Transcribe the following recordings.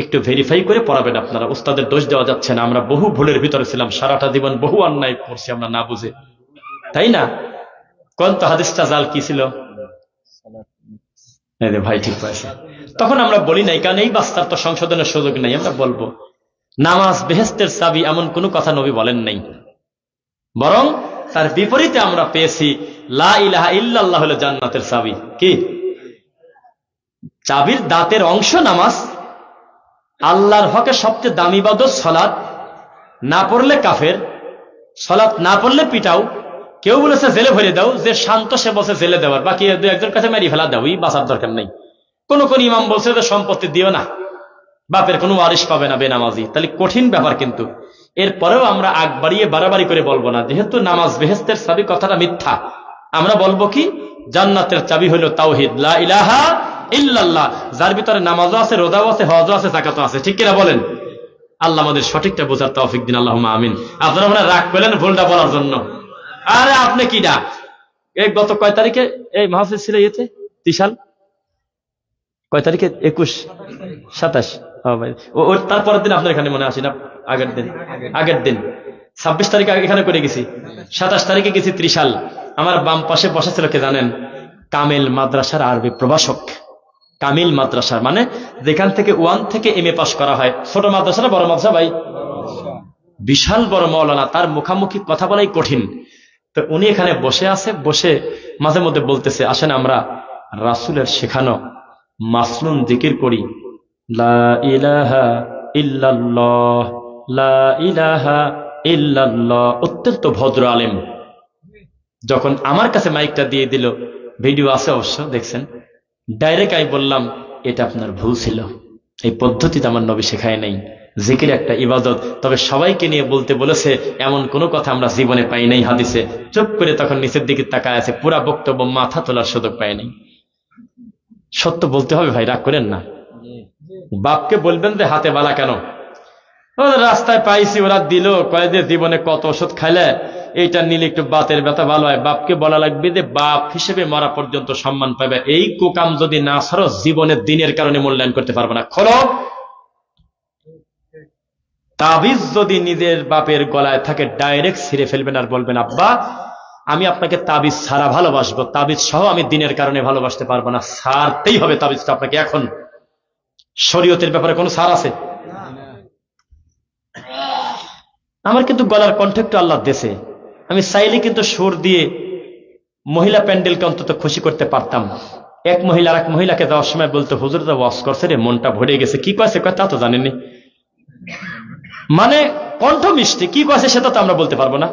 একটু ভেরিফাই করে পড়াবেন আপনারা। উস্তাদের দোষ দেওয়া যাচ্ছে না, আমরা বহু ভুলের ভিতরে ছিলাম, সারাটা জীবন বহু অন্যায় করছি আমরা না বুঝে। তাই না? কোন তো হাদিসটা জাল কি ছিল? ভাই ঠিক আছে তখন আমরা বলি নাই, কারণ এই বাস্তার তো সংশোধনের সুযোগ নেই, আমরা বলব। নামাজ বেহেস্তের চাবি এমন কোনো কথা নবী বলেন নাই। বরং তার বিপরীতে আমরা পেয়েছি, লা ইলাহা ইল্লাল্লাহ হলো জান্নাতের চাবি। কি? চাবির দাঁতের অংশ নামাজ আল্লাহর হকে সবচেয়ে দামি বাদত সলাৎ। না পড়লে কাফের, সলাৎ না পড়লে পিটাও। কেউ বলেছে, জেলে ভরে দাও। যে শান্ত, সে বসে জেলে দেওয়ার। বাকি দু একজন কাছে মেরি ফেলা দাও বাঁচার দরকার নেই। কোন কোন ইমাম বলছে যে, সম্পত্তি দিও না। বাপের কোনো ওয়ারিশ পাবে না বেনামাজি। তাহলে কঠিন ব্যাপার কিন্তু। এরপরেও আমরা আগ বাড়িয়ে বাড়াবাড়ি করে বলব না। যেহেতু নামাজ বেহেস্তের চাবি কথাটা মিথ্যা, আমরা বলব কি? জান্নাতের চাবি হলো তাওহিদ। লা ইলাহা ইল্লাল্লাহ, যার ভিতরে নামাজও আছে, রোজাও আছে, হজও আছে জাকাতও আছে। ঠিক কিনা বলেন? আল্লাহ আমাদের সঠিকটা বোঝার তৌফিক দিন আল্লাহ আমিন। আপনারা মনে রাগ পেলেন ভুলটা বলার জন্য। আরে আপনি কি না এই গত কয় তারিখে, এই মাহফিজ ছিল ইয়েতে? ত্রিশাল? কয় তারিখে? একুশ? সাতাশ? ওর তারপরের দিন আপনার এখানে মনে আসি না? আগের দিন। আগের দিন। ছাব্বিশ তারিখে এখানে করে গেছি। সাতাশ তারিখে গেছি ত্রিশাল। আমার বাম পাশে বসা ছিল কে জানেন? কামেল মাদ্রাসার আরবি প্রভাষক। কামিল মাদ্রাসার মানে যেখান থেকে ওয়ান থেকে এম এ পাস করা হয়। ছোট মাদ্রাসা বড় মাদ্রাসা ভাই? বিশাল বড় মৌলানা, তার মুখামুখি কথা বলাই কঠিন। তো উনি এখানে বসে আছে, বসে মাঝে মধ্যে বলতেছে, আসেন আমরা রাসুলের শেখানো মাসলুম জিকির করি। অত্যন্ত ভদ্র আলেম। যখন আমার কাছে মাইকটা দিয়ে দিল, ভিডিও আছে অবশ্য, দেখছেন? ডাইরেক্ট আমি বললাম, এটা আপনার ভুল ছিল। এই পদ্ধতিতে আমার নবী শেখায় নাই। জিকির একটা ইবাদত, তবে সবাইকে নিয়ে বলতে বলেছে, এমন কোনো কথা আমরা জীবনে পাই নাই হাদিসে। চুপ করে তখন নিচের দিকে তাকায় আছে, পুরা বক্তব্য মাথা তোলার সুযোগ পায় নাই। সত্য বলতে হবে ভাই, রাগ করেন না। বাপকে বলবেন যে হাতে বালা কেন? রাস্তায় পাইছি, ওরা দিল কয়েদের জীবনে কত ওষুধ খাইলে এইটা নিলে একটু বাতের ব্যথা ভালো হয়। বাপকে বলা লাগবে যে বাপ হিসেবে মরা পর্যন্ত সম্মান পাবে। এই কোকাম যদি না ছাড়ো জীবনের দিনের কারণে মূল্যায়ন করতে পারব না। খোলো তাবিজ যদি নিজের বাপের গলায় থাকে ডাইরেক্ট ছিঁড়ে ফেলবেন আর বলবেন আব্বা আমি আপনাকে তাবিজ ছাড়া ভালোবাসবো। তাবিজ সহ আমি দিনের কারণে ভালোবাসতে পারব না। ছাড়তেই হবে তাবিজটা আপনাকে এখন। শরীয়তের ব্যাপারে কোনো সার আছে? আমার কিন্তু গলার কণ্ঠ একটু আল্লাহ দেশে আমি চাইলে কিন্তু সুর দিয়ে মহিলা প্যান্ডেলকে অন্তত খুশি করতে পারতাম এক মহিলা এক মহিলাকে দেওয়ার সময় বলতো, হুজুর তো ওয়াশ করছে রে, মনটা ভরে গেছে। কি কয়েছে? কয়, তা তো জানেনি মানে কণ্ঠ মিষ্টি, কি কয়েছে সেটা তো আমরা বলতে পারব না।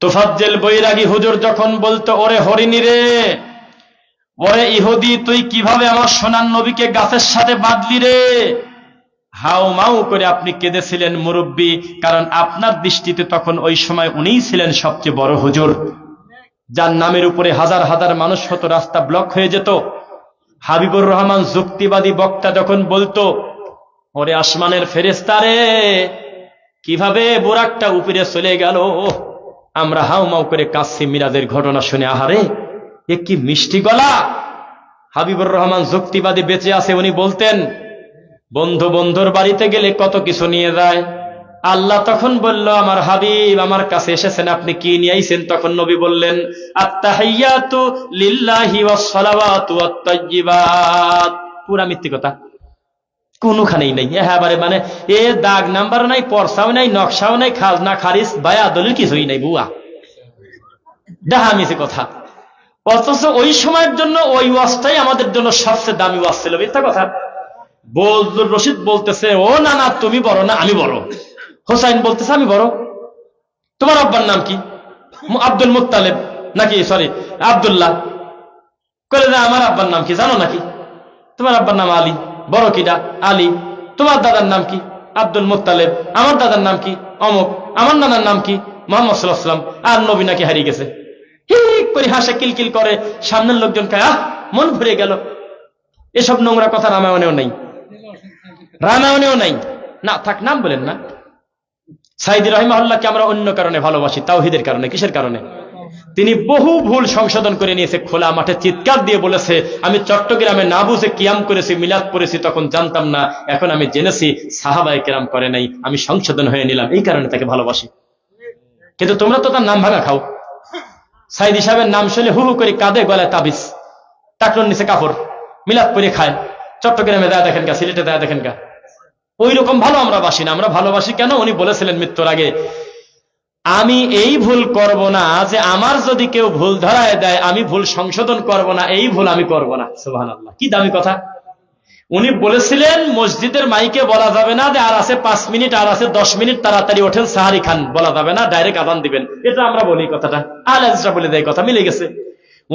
তোফাজ্জেল বৈরাগী হুজুর যখন বলতো, ওরে হরিণী রে, ওরে ইহুদি, তুই কীভাবে আমার সোনার নবীকে গাছের সাথে বাঁধলি রে? হাউ মাউ করে আপনি কেঁদেছিলেন মুরব্বী, কারণ আপনার দৃষ্টিতে তখন ওই সময় উনিই ছিলেন সবচেয়ে বড় হুজুর। যার নামের উপরে হাজার হাজার মানুষ হতো, রাস্তা ব্লক হয়ে যেত। হাবিবুর রহমান যুক্তিবাদী বক্তা যখন বলতো, ওরে আসমানের ফেরেস্তারে কীভাবে বোরাকটা উপরে চলে গেল? আমরা হাউ মাউ করে কাশি মিরাজের ঘটনা শুনে, আহারে, এ কি মিষ্টি গলা? হাবিবুর রহমান যুক্তিবাদী বেঁচে আছে, উনি বলতেন বন্ধু বন্ধুর বাড়িতে গেলে কত কিছু নিয়ে যায়। আল্লাহ তখন বলল, আমার হাবিব, আমার কাছে এসেছেন, আপনি কি নিয়ে আইছেন? তখন নবী বললেন পুরা মিথ্যে কথা। কোনখানেই নাই। এবারে মানে এ দাগ নাম্বার নাই পরসাও নাই, নকশাও নাই, খাজনা, খারিজ, বায়া, দলিল কিছুই নাই, বুয়া। ডাহা মিছে কথা। অথচ ওই সময়ের জন্য ওই ওয়াজটাই আমাদের জন্য সবচেয়ে দামি ওয়াজ ছিল, মিথ্যা কথা। বজলুর রশিদ বলতেছে, ও না না তুমি বড় না, আমি বড়? হোসাইন বলতেছে, আমি বড়। তোমার আব্বার নাম কি? আব্দুল মুত্তালেব নাকি? সরি আব্দুল্লাহ। করে যে আমার আব্বার নাম কি, জানো নাকি? তোমার আব্বার নাম আলী। বড় কিডা? আলী। তোমার দাদার নাম কি? আব্দুল মুত্তালেব। আমার দাদার নাম কি? অমক। আমার নানার নাম কি? মোহাম্মদ সাল্লাহ সাল্লাম আর নবী নাকি হারিয়ে গেছে। হিক করে হাসে, কিলকিল করে। সামনের লোকজন আহ, মন ভরে গেল। এসব নোংরা কথা রামায়ণেও নেই। রামায়ণেও নাই। না, থাক, নাম বলেন না। সাইদি রহিমাহুল্লাহকে আমরা অন্য কারণে ভালোবাসি, তাওহিদের কারণে, কিসের কারণে? তিনি বহু ভুল সংশোধন করে নিয়েছে, খোলা মাঠে চিৎকার দিয়ে বলেছে, আমি চট্টগ্রামে না বুঝে কিয়াম করেছি, মিলাদ করেছি তখন জানতাম না, এখন আমি জেনেছি সাহাবাই কেরাম করে নাই, আমি সংশোধন হয়ে নিলাম, এই কারণে তাকে ভালোবাসি। কিন্তু তোমরা তো তার নাম ভাঙা খাও। সাইদি সাহেবের নাম শুনে হু হু করে কাঁদে গলায় তাবিজ, টাকলোর নিচে কাপড়, মিলাদ করে খায়, চট্টগ্রামে দেয়া দেখেন গা সিলেটে দেয়া দেখেন গা ওই রকম ভালো আমরা বাসি না, আমরা ভালোবাসি কেন? উনি বলেছিলেন মৃত্যুর আগে, আমি এই ভুল করব না, যে আমার যদি কেউ ভুল ধরায় দেয়, আমি ভুল সংশোধন করব না, এই ভুল আমি করব না। সুহান আল্লাহ কি দামি কথা। উনি বলেছিলেন, মসজিদের মাইকে বলা যাবে না যে আর আছে পাঁচ মিনিট, আর আছে দশ মিনিট, তাড়াতাড়ি ওঠেন, সাহারি খান। বলা যাবে না, ডাইরেক্ট আদান দিবেন। এটা আমরা বলি কথাটা। আলাজরা বলে দেয় কথা, মিলে গেছে।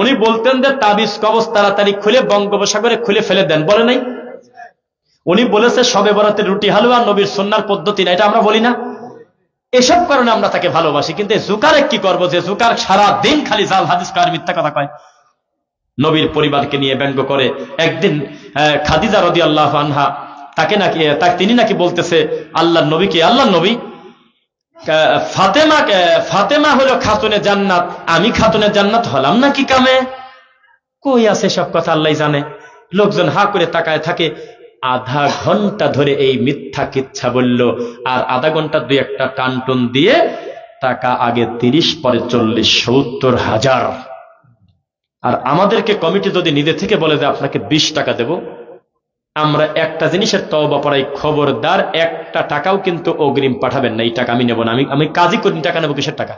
উনি বলতেন যে তাবিজ কবচ তাড়াতাড়ি খুলে বঙ্গোপসাগরে খুলে ফেলে দেন, বলে নাই? উনি বলেছে, সবে বরাতের রুটি হালুয়া নবীর সন্ন্যার পদ্ধতি না। এটা আমরা বলি না। এসব কারণে আমরা তাকে ভালোবাসি, কিন্তু জুকারে কি করব? যে জুকার সারা দিন খালি জাল হাদিস কয় আর মিথ্যা কথা কয়। নবীর পরিবারকে নিয়ে ব্যঙ্গ করে একদিন খাদিজা রদি আল্লাহ আনহা তাকে নাকি তাকে, তিনি নাকি বলতেছে আল্লাহ নবীকে আল্লাহ নবী ফাতেমা ফাতেমা হলো খাতুনে জান্নাত, আমি খাতুনে জান্নাত হলাম নাকি কামে? কই আছে সব কথা আল্লাহ জানে। লোকজন হা করে তাকায় থাকে আধা ঘণ্টা ধরে এই মিথ্যা কিচ্ছা বলল। আর আধা ঘণ্টা দুই একটা টানটুন দিয়ে টাকা আগে তিরিশ, পরে চল্লিশ, সত্তর হাজার। আর আমাদেরকে কমিটি যদি নিজে থেকে বলে যে আপনাকে বিশ টাকা দেব, আমরা একটা জিনিসের তওবা পড়াই, খবরদার, একটা টাকাও কিন্তু অগ্রিম পাঠাবেন না, এই টাকা আমি নেব না। আমি আমি কাজই করি টাকা নেব কিসের টাকা?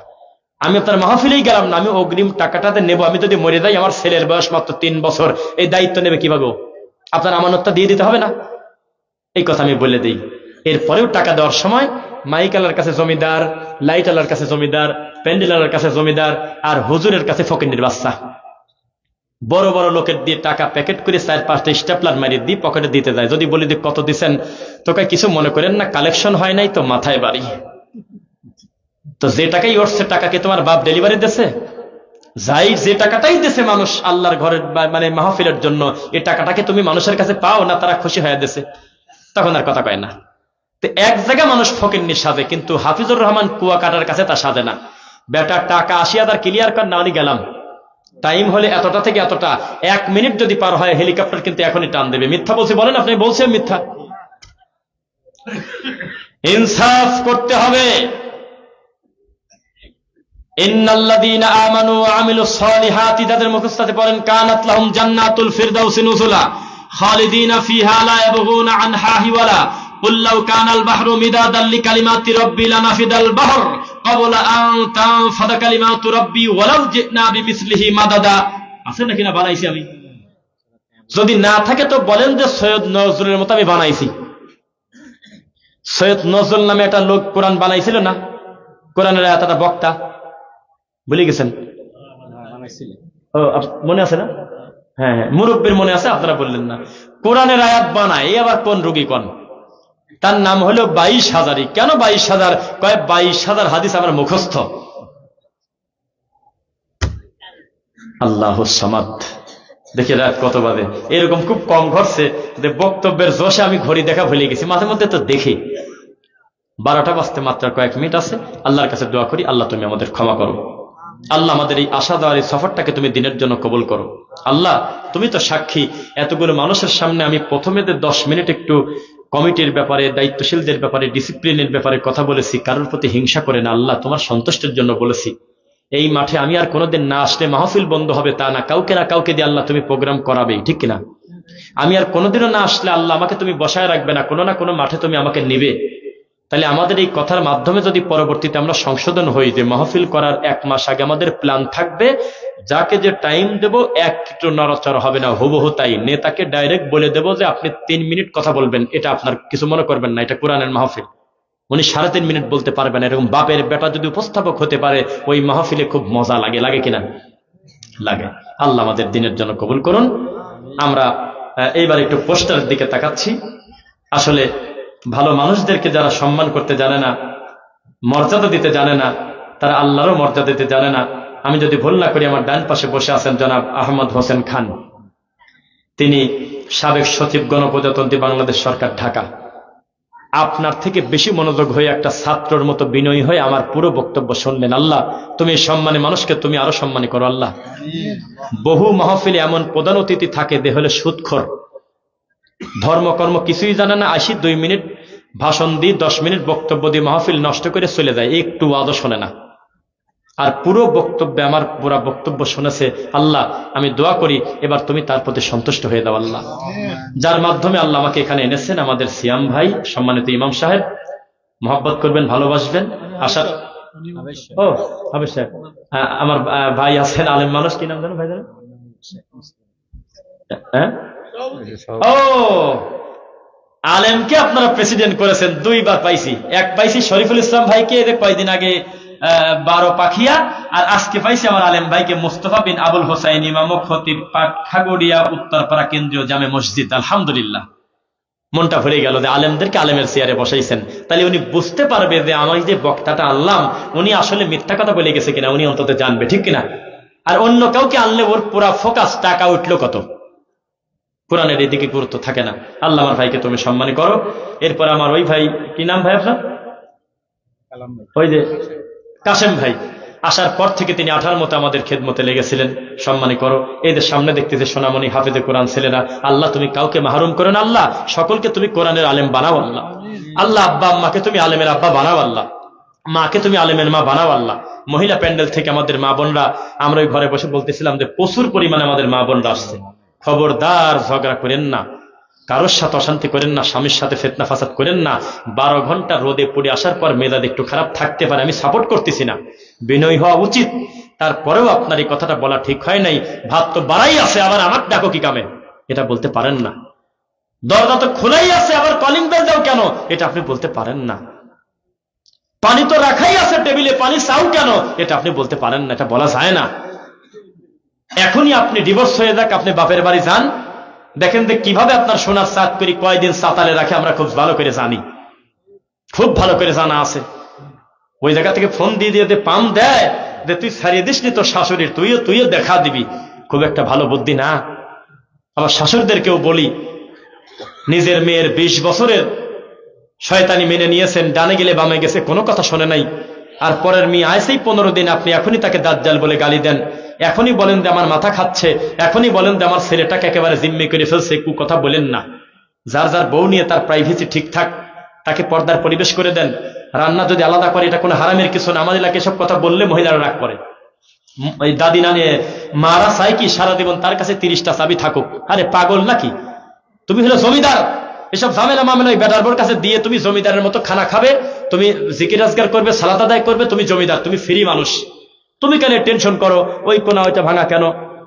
আমি আপনার মাহফিলেই গেলাম না, আমি অগ্রিম টাকাটাতে নেব। আমি যদি মরে যাই, আমার ছেলের বয়স মাত্র তিন বছর, এই দায়িত্ব নেবে কীভাবে? আপনার আমানতটা দিয়ে দিতে হবে না। এই কথা আমি বলে দিই। এরপরেও টাকা দেওয়ার সময় মাইকালার কাছে জমিদার লাইট আলার কাছে জমিদার প্যান্ডেল আলার কাছে জমিদার আর হুজুরের কাছে ফকিন্ডির বাচ্চা। বড় বড় লোকের দিয়ে টাকা প্যাকেট করে চার পাঁচটা স্টেপলার মারিয়ে দিই পকেটে দিতে যায়। যদি বলি যে কত দিচ্ছেন তোকে কিছু মনে করেন না, কালেকশন হয় নাই তো মাথায় বাড়ি। তো যে টাকাই উঠছে টাকাকে তোমার বাপ ডেলিভারি দেছে যাই যে টাকাটাই দেছে মানুষ আল্লাহর ঘরের মানে মাহফিলের জন্য এই টাকাটাকে তুমি মানুষের কাছে পাও না, তারা খুশি হয়ে দেছে। তখন আর কথা কয় না। তো এক জায়গায় মানুষ ফকিন্নি সাজে, কিন্তু হাফিজুর রহমান কুয়া কাটার কাছে তা সাজে না। বেটা, টাকা আসি হাজার ক্লিয়ার কর না আমি গেলাম। টাইম হলে এতটা থেকে এতটা। এক মিনিট যদি পার হয়, হেলিকপ্টার কিন্তু এখনই টান দেবে। মিথ্যা বলছি, বলেন আপনি, বলছেন মিথ্যা। ইনসাফ করতে হবে। তাদের মুখস্তাতে পড়েন কানাত লাহুম জান্নাতুল ফিরদাউসি নুজুলা খালিদিনা ফিহা লা ইয়াবগুনা আনহা হিওয়ালা قل لو كان البحر مدادا لكلمات ربي لنفد البحر قبل أن تنفد كلمات ربي ولو جئنا بمثله مددا আছে নাকি না বানাইছি আমি যদি না থাকে তো বলেন যে সৈয়দ নজরুলের মতো আমি বানাইছি সৈয়দ নজরুল নামে একটা লোক কোরআন বানাইছিল না কোরআনের এতটা বক্তা ভুলে গেছেন? মনে আছে না? হ্যাঁ হ্যাঁ। মুরব্বীর মনে আছে? আপনারা বললেন না। কোরআনের আয়াত বানায়। এই আবার কোন রুগী কোন? তার নাম হলো বাইশ হাজারই কেন বাইশ হাজার? কয়, বাইশ হাজার হাদিস আমার মুখস্থ। আল্লাহ সমাদ। দেখে রাত কত বাদে। এরকম খুব কম ঘটছে যে বক্তব্যের জোশে আমি ঘড়ি দেখা ভুলে গেছি। মাঝে মধ্যে তো দেখি। বারোটা বাজতে মাত্র কয়েক মিনিট আছে। আল্লাহর কাছে দোয়া করি। আল্লাহ তুমি আমাদের ক্ষমা করো। আল্লাহ আমাদের এই আশা দেওয়ার এই সফরটাকে তুমি দিনের জন্য কবুল করো। আল্লাহ, তুমি তো সাক্ষী, এতগুলো মানুষের সামনে আমি প্রথমে দশ মিনিট একটু কমিটির ব্যাপারে, দায়িত্বশীলদের ব্যাপারে, ডিসিপ্লিনের ব্যাপারে কথা বলেছি, কারোর প্রতি হিংসা করে না। আল্লাহ, তোমার সন্তুষ্টের জন্য বলেছি। এই মাঠে আমি আর কোনোদিন না আসলে মাহফিল বন্ধ হবে তা না, কাউকে না কাউকে দিয়ে আল্লাহ তুমি প্রোগ্রাম করাবেই, ঠিক কিনা? আমি আর কোনোদিনও না আসলে আল্লাহ আমাকে তুমি বসায় রাখবে না, কোনো না কোনো মাঠে তুমি আমাকে নিবে। তাহলে আমাদের এই কথার মাধ্যমে যদি পরবর্তীতে আমরা সংশোধন হই যে মাহফিল করার এক মাস আগে আমাদের প্ল্যান থাকবে, যাকে যে টাইম দেব, এক একটু নড়াচড়া হবে না, হুবহু তাই। নেতাকে ডাইরেক্ট বলে দেব যে আপনি তিন মিনিট কথা বলবেন, এটা আপনার কিছু মনে করবেন না, এটা কোরআনের মাহফিল। উনি সাড়ে তিন মিনিট বলতে পারবেন এরকম বাপের বেটা যদি উপস্থাপক হতে পারে, ওই মাহফিলে খুব মজা লাগে লাগে কিনা? লাগে। আল্লাহ আমাদের দিনের জন্য কবুল করুন। আমরা এইবার একটু পোস্টারের দিকে তাকাচ্ছি। আসলে ভালো মানুষদেরকে যারা সম্মান করতে জানে না, মর্যাদা দিতে জানে না, তারা আল্লাহরও মর্যাদা দিতে জানে না। আমি যদি ভুল না করি, আমার ডান পাশে বসে আছেন জনাব আহমদ হোসেন খান। তিনি সাবেক সচিব গণপ্রজাতন্ত্রী বাংলাদেশ সরকার ঢাকা। আপনার থেকে বেশি মনোযোগ হয়ে একটা ছাত্রর মতো বিনয়ী হয়ে আমার পুরো বক্তব্য শুনলেন। আল্লাহ, তুমি সম্মানী মানুষকে তুমি আরও সম্মানী করো, আল্লাহ। বহু মাহফিলে এমন প্রধান অতিথি থাকে দে হলে সুৎখর। ধর্মকর্ম কিছুই জানে না আসি দুই মিনিট ভাষণ দিয়ে দশ মিনিট বক্তব্য দিয়ে মাহফিল নষ্ট করে চলে যায়, একটু আদৌ শোনে না। আর পুরো বক্তব্যে আমার পুরা বক্তব্য শুনেছে, আল্লাহ, আমি দোয়া করি, এবার তুমি তার প্রতি সন্তুষ্ট হয়ে দাও আল্লাহ। যার মাধ্যমে আল্লাহ আমাকে এখানে এনেছেন, আমাদের সিয়াম ভাই, সম্মানিত ইমাম সাহেব। মহব্বত করবেন, ভালোবাসবেন, আশা ও হবে আ- আমার ভাই আছেন, আলেম মানুষ, কি নাম জানো ভাই হ্যাঁ? ও আলেমকে আপনারা প্রেসিডেন্ট করেছেন, দুইবার পাইছি। এক পাইছি শরীফুল ইসলাম ভাইকে কয়দিন আগে বারো পাখিয়া, আর আজকে পাইছি আমার আলেম ভাইকে মুস্তফা বিন আবুল হোসাইন, ইমাম খতিব পাঠাগড়িয়া উত্তরপাড়া কেন্দ্রীয় জামে মসজিদ, আলহামদুলিল্লাহ। মনটা ভরে গেল যে আলেমদেরকে আলেমের চেয়ারে বসাইছেন। তাহলে উনি বুঝতে পারবে যে আমার যে বক্তাটা আনলাম, উনি আসলে মিথ্যা কথা বলে গেছে কিনা, উনি অন্তত জানবে, ঠিক কিনা? আর অন্য কাউকে আনলে ওর পুরা ফোকাস টাকা উঠল কত? কোরআনের এদিকে গুরুত্ব থাকে না। আল্লাহ আমার ভাইকে তুমি সম্মানী করো। এরপর আমার ওই ভাই কি নাম ভাই আপনার? ওই যে কাশেম ভাই। আসার পর থেকে তিনি আঠার মতো আমাদের খেদমতে লেগেছিলেন। সম্মানী করো। এদের সামনে দেখতেছে সোনামণি হাফেজে কোরআন ছেলেরা। আল্লাহ তুমি কাউকে মাহরুম করো না আল্লাহ। সকলকে তুমি কোরআনের আলেম বানাও আল্লাহ। আল্লাহ আব্বা আম্মাকে তুমি আলেমের আব্বা বানাও আল্লাহ। মাকে তুমি আলেমের মা বানাও আল্লাহ। মহিলা প্যান্ডেল থেকে আমাদের মা বোনরা আমরা ওই ঘরে বসে বলতেছিলাম যে প্রচুর পরিমাণে আমাদের মা বোনরা আসছে। খবরদার ঝগড়া করেন না, কারোর সাথে অশান্তি করেন না, স্বামীর সাথে ফেতনা ফাসাদ করেন না, বারো ঘণ্টা রোদে পড়ে আসার পর মেজাজ একটু খারাপ থাকতে পারে, আমি সাপোর্ট করতেছি না। বিনয় হওয়া উচিত, তারপরেও আপনার এই কথাটা বলা ঠিক হয় নাই ভাত তো বাড়াই আছে, আবার আমার ডাকো কি কামে? এটা বলতে পারেন না। দরজা তো খোলাই আছে, আবার কলিং বেল দাও কেন? এটা আপনি বলতে পারেন না। পানি তো রাখাই আছে, টেবিলে পানি চাও কেন? এটা আপনি বলতে পারেন না, এটা বলা যায় না। এখনই আপনি ডিভোর্স হয়ে যাক, আপনি বাপের বাড়ি যান। দেখেন যে কীভাবে আপনার সোনার সাত করি কয়দিন সাতালে রাখে, আমরা খুব ভালো করে জানি। খুব ভালো করে জানা আছে। ওই জায়গা থেকে ফোন দিয়ে দিয়ে পাম দেয় যে তুই ছাড়িয়ে দিস নি তোর শাশুড়ির, তুইও তুইও দেখা দিবি। খুব একটা ভালো বুদ্ধি না। আবার শাশুড়িদেরকেও বলি, নিজের মেয়ের বিশ বছরের শয়তানি মেনে নিয়েছেন, ডানে গেলে বামে গেছে, কোনো কথা শোনে নাই। আর পরের মেয়ে আয়সেই পনেরো দিন, আপনি এখনই তাকে দাজ্জাল বলে গালি দেন। এখনই বলেন যে আমার মাথা খাচ্ছে, এখনই বলেন যে আমার ছেলেটাকে একেবারে জিম্মি করে ফেলছে কু কথা বলেন না। যার যার বউ নিয়ে তার প্রাইভেসি ঠিকঠাক তাকে পর্দার পরিবেশ করে দেন। রান্না যদি আলাদা করে, এটা কোনো হারামের কিছু না। আমাদের এলাকায় সব কথা বললে মহিলারা রাগ করে। ওই দাদি নানি মারা চাই কি? সারা জীবন তার কাছে তিরিশটা চাবি থাকুক। আরে পাগল নাকি? তুমি হলো জমিদার। এসব ঝামেলা মামেলা ওই বেটার বোর কাছে দিয়ে তুমি জমিদারের মতো খানা খাবে, তুমি জিকির আজগার করবে, সালাত আদায় করবে, তুমি জমিদার, তুমি ফ্রি মানুষ। তুমি কেন টেনশন করো? ওই কোনা ওইটা ভাঙা কেন?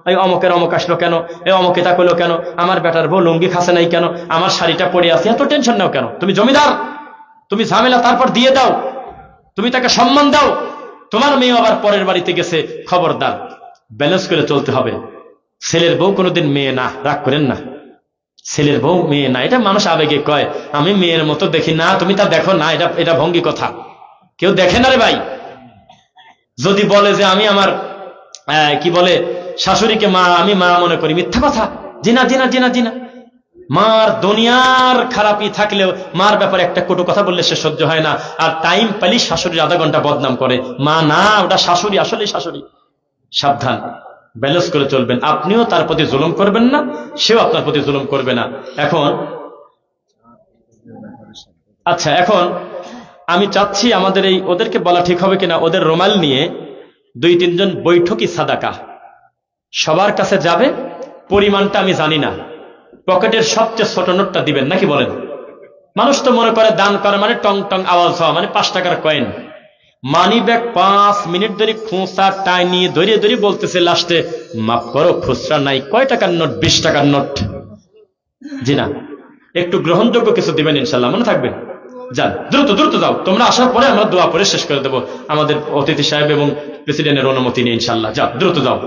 এই অমকের অমক আসলো কেন? এই অমকে তা করল কেন? আমার বেটার বউ লুঙ্গি খাসে নাই কেন? আমার শাড়িটা পরে আছে, এত টেনশন নাও কেন? তুমি জমিদার, তুমি ঝামেলা তারপর দিয়ে দাও। তুমি তাকে সম্মান দাও। তোমার মেয়ে আবার পরের বাড়িতে গেছে, খবরদার। ব্যালেন্স করে চলতে হবে। ছেলের বউ কোনোদিন মেয়ে না, রাগ করেন না। ছেলের বউ মেয়ে না, এটা মানুষ আবেগে কয়, আমি মেয়ের মতো দেখি না, তুমি তা দেখো না, এটা এটা ভঙ্গি কথা। কেউ দেখে না রে ভাই? যদি বলে যে আমি আমার কি বলে, শাশুড়িকে মা, আমি মা মনে করি, মিথ্যা কথা। জিনা জিনা জিনা জিনা। মার দুনিয়ার খারাপই থাকলেও মার ব্যাপারে একটা কটু কথা বললে সে সহ্য হয় না। আর টাইম পেলেই শাশুড়ির আধা ঘণ্টা বদনাম করে। মা, না, ওটা শাশুড়ি আসলে শাশুড়ি। সাবধান, ব্যালেন্স করে চলবেন। আপনিও তার প্রতি জুলুম করবেন না, সেও আপনার প্রতি জুলুম করবে না। এখন আচ্ছা এখন আমি চাচ্ছি আমাদের এই, ওদেরকে বলা ঠিক হবে কিনা, ওদের রোমাল নিয়ে দুই তিনজন বৈঠকি সাদাকা। সবার কাছে যাবে, পরিমাণটা আমি জানি না। পকেটের সবচেয়ে ছোট নোটটা দিবেন, নাকি বলেন? মানুষ তো মনে করে দান করা মানে টং টং আওয়াজ হওয়া মানে পাঁচ টাকার কয়েন। মানি ব্যাগ পাঁচ মিনিট ধরে খুঁচা টাই নিয়ে ধরিয়ে ধরিয়ে বলতেছে লাস্টে, মাফ করো, খুচরা নাই, কয় টাকার নোট? বিশ টাকার নোট? জি না। একটু গ্রহণযোগ্য কিছু দিবেন ইনশাল্লাহ, মনে থাকবে? যান। দ্রুত দ্রুত যাও। তোমরা আসার পরে আমরা দোয়া পরে শেষ করে দেবো। আমাদের অতিথি সাহেব এবং প্রেসিডেন্টের অনুমতি নিয়ে ইনশাল্লাহ যাও, দ্রুত যাও।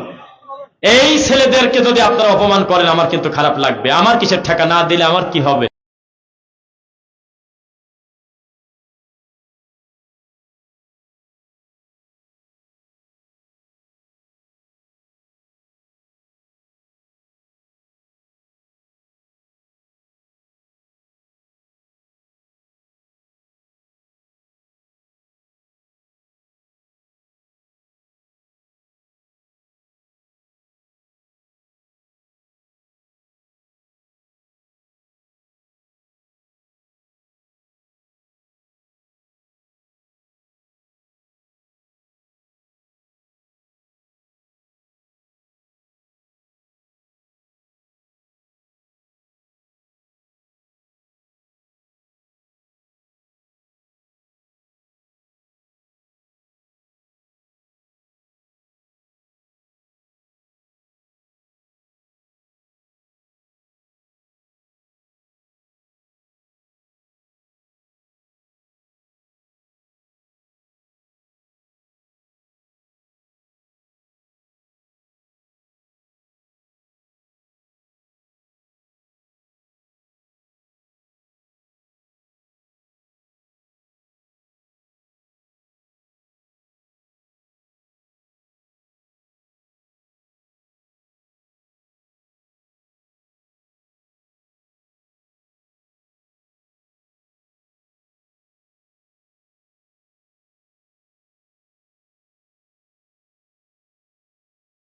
এই ছেলেদেরকে যদি আপনারা অপমান করেন, আমার কিন্তু খারাপ লাগবে। আমার কিসের ঠেকা? না দিলে আমার কি হবে?